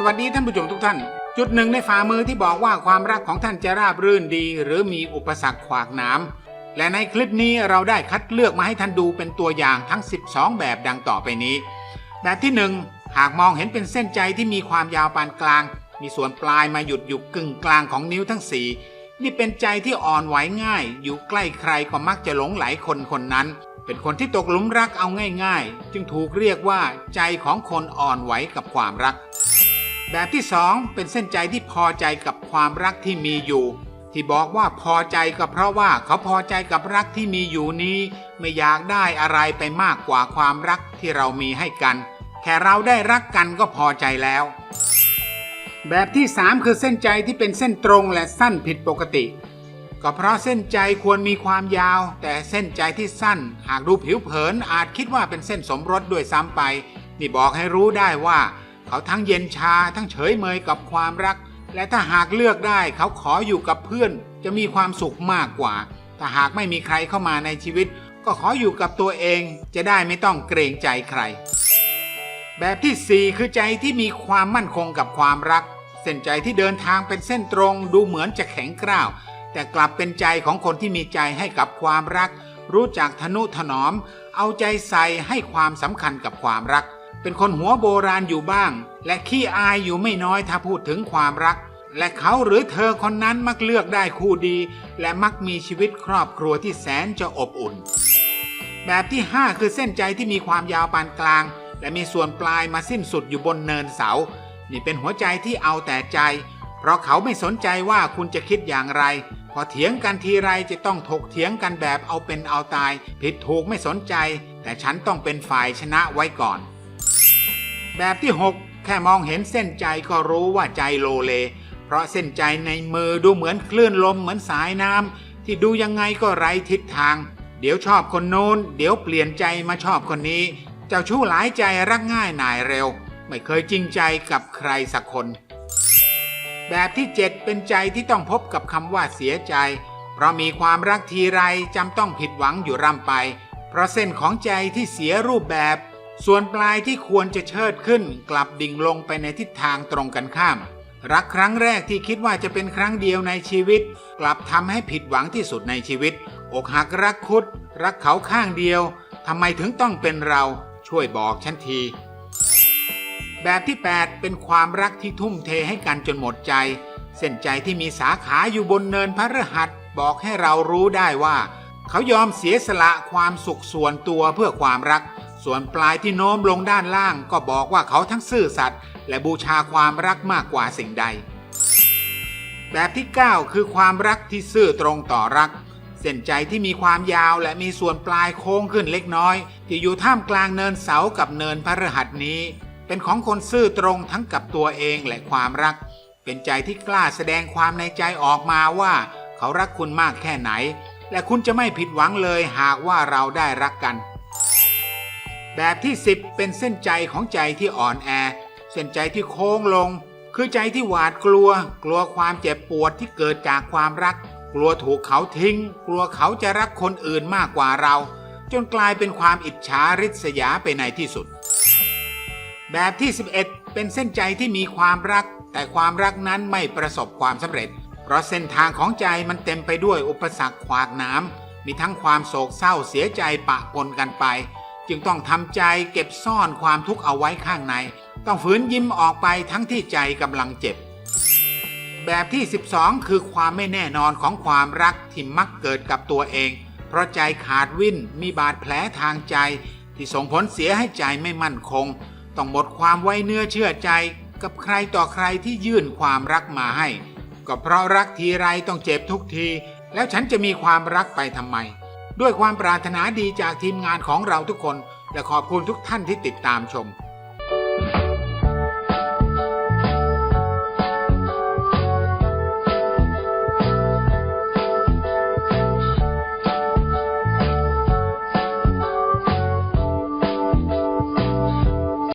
สวัสดีท่านผู้ชมทุกท่าน จุดหนึ่งในฝ่ามือที่บอกว่าความรักของท่านจะราบรื่นดี หรือมีอุปสรรคขวากหน้ำและในคลิปนี้เราได้คัดเลือกมาให้ท่านดูเป็นตัวอย่างทั้ง 12 แบบดังต่อไปนี้ แบบที่ 1 หากมองเห็นเป็นเส้นใจที่มีความยาวปานกลาง มีส่วนปลายมาหยุดอยู่กึ่งกลางของนิ้วทั้งสี่นี่เป็นใจที่อ่อนไหวง่าย อยู่ใกล้ใครก็มักจะหลงไหลคนคนนั้น เป็นคนที่ตกหลุมรักเอาง่าย ๆ จึงถูกเรียกว่าใจของคนอ่อนไหวกับความรัก แบบที่สองเป็นเส้นใจที่พอใจกับความรักที่มีอยู่ ที่บอกว่าพอใจก็เพราะว่าเขาพอใจกับรักที่มีอยู่นี้ ไม่อยากได้อะไรไปมากกว่าความรักที่เรามีให้กัน แค่เราได้รักกันก็พอใจแล้ว แบบที่3คือเส้นใจที่เป็นเส้นตรงและสั้นผิดปกติ ก็เพราะเส้นใจควรมีความยาว แต่เส้นใจที่สั้น หากดูผิวเผินอาจคิดว่าเป็นเส้นสมรสด้วยซ้ำไป นี่บอกให้รู้ได้ว่า เขาทั้งเย็นชาทั้งเฉยเมยกับความรัก และถ้าหากเลือกได้เขาขออยู่กับเพื่อน จะมีความสุขมากกว่า ถ้าหากไม่มีใครเข้ามาในชีวิต ก็ขออยู่กับตัวเอง จะได้ไม่ต้องเกรงใจใคร แบบที่ 4 คือใจที่มีความมั่นคงกับความรัก เส้นใจที่เดินทางเป็นเส้นตรงดูเหมือนจะแข็งกร้าวแต่กลับเป็นใจของคนที่มีใจให้กับความรัก รู้จักทนุถนอม เอาใจใส่ให้ความสำคัญกับความรัก เป็นคนหัวโบราณอยู่บ้าง และขี้อายอยู่ไม่น้อยถ้าพูดถึงความรัก และเขาหรือเธอคนนั้นมักเลือกได้คู่ดี และมักมีชีวิตครอบครัวที่แสนจะอบอุ่น แบบที่ 5 คือเส้นใจที่มีความยาวปานกลาง และมีส่วนปลายมาสิ้นสุดอยู่บนเนินเสา นี่เป็นหัวใจที่เอาแต่ใจ เพราะเขาไม่สนใจว่าคุณจะคิดอย่างไรพอเถียงกันทีไรจะต้องถกเถียงกันแบบเอาเป็นเอาตาย ผิดถูกไม่สนใจ แต่ฉันต้องเป็นฝ่ายชนะไว้ก่อน แบบที่ 6 แค่มองเห็นเส้นใจก็รู้ว่าใจโลเล เพราะเส้นใจในมือดูเหมือนคลื่นลมเหมือนสายน้ำที่ดูยังไงก็ไร้ทิศทาง เดี๋ยวชอบคนโน้น เดี๋ยวเปลี่ยนใจมาชอบคนนี้ เจ้าชู้หลายใจรักง่ายหน่ายเร็ว ไม่เคยจริงใจกับใครสักคน แบบที่ 7 เป็นใจที่ต้องพบกับคำว่าเสียใจ เพราะมีความรักทีไรจำต้องผิดหวังอยู่ร่ำไป เพราะเส้นของใจที่เสียรูปแบบ ส่วนปลายที่ควรจะเชิดขึ้นกลับดิ่งลงไปในทิศทางตรงกันข้าม รักครั้งแรกที่คิดว่าจะเป็นครั้งเดียวในชีวิต กลับทำให้ผิดหวังที่สุดในชีวิต อกหักรักคุด รักเขาข้างเดียวทำไมถึงต้องเป็นเราช่วยบอกฉันที แบบที่ 8 เป็นความรักที่ทุ่มเทให้กันจนหมดใจ เส้นใจที่มีสาขาอยู่บนเนินพระฤหัสบอกให้เรารู้ได้ว่า เขายอมเสียสละความสุขส่วนตัวเพื่อความรัก ส่วนปลายที่โน้มลงด้านล่างก็บอกว่าเขาทั้งซื่อสัตย์และบูชาความรักมากกว่าสิ่งใด แบบที่ 9 คือความรักที่ซื่อตรงต่อรัก เส้นใจที่มีความยาวและมีส่วนปลายโค้งขึ้นเล็กน้อย ที่อยู่ท่ามกลางเนินเสากับเนินพระหัสนี้ เป็นของคนซื่อตรงทั้งกับตัวเองและความรัก เป็นใจที่กล้าแสดงความในใจออกมาว่า เขารักคุณมากแค่ไหน และคุณจะไม่ผิดหวังเลยหากว่าเราได้รักกัน แบบที่ 10 เป็นเส้นใจของใจที่อ่อนแอ เส้นใจที่โค้งลง คือใจที่หวาดกลัว กลัวความเจ็บปวดที่เกิดจากความรัก กลัวถูกเขาทิ้ง กลัวเขาจะรักคนอื่นมากกว่าเรา จนกลายเป็นความอิจฉาริษยาไปในที่สุด แบบที่ 11 เป็นเส้นใจที่มีความรัก แต่ความรักนั้นไม่ประสบความสำเร็จ เพราะเส้นทางของใจมันเต็มไปด้วยอุปสรรคขวากหน้ำมีทั้งความโศกเศร้าเสียใจปะปนกันไป จึงต้องทำใจเก็บซ่อนความทุกข์เอาไว้ข้างใน ต้องฝืนยิ้มออกไปทั้งที่ใจกำลังเจ็บ แบบที่ 12 คือความไม่แน่นอนของความรักที่มักเกิดกับตัวเอง เพราะใจขาดวิ่นมีบาดแผลทางใจ ที่ส่งผลเสียให้ใจไม่มั่นคง ต้องหมดความไว้เนื้อเชื่อใจกับใครต่อใครที่ยื่นความรักมาให้ ก็เพราะรักทีไรต้องเจ็บทุกที แล้วฉันจะมีความรักไปทำไม ด้วยความปรารถนาดีจากทีมงานของเราทุกคน และขอบคุณทุกท่านที่ติดตามชม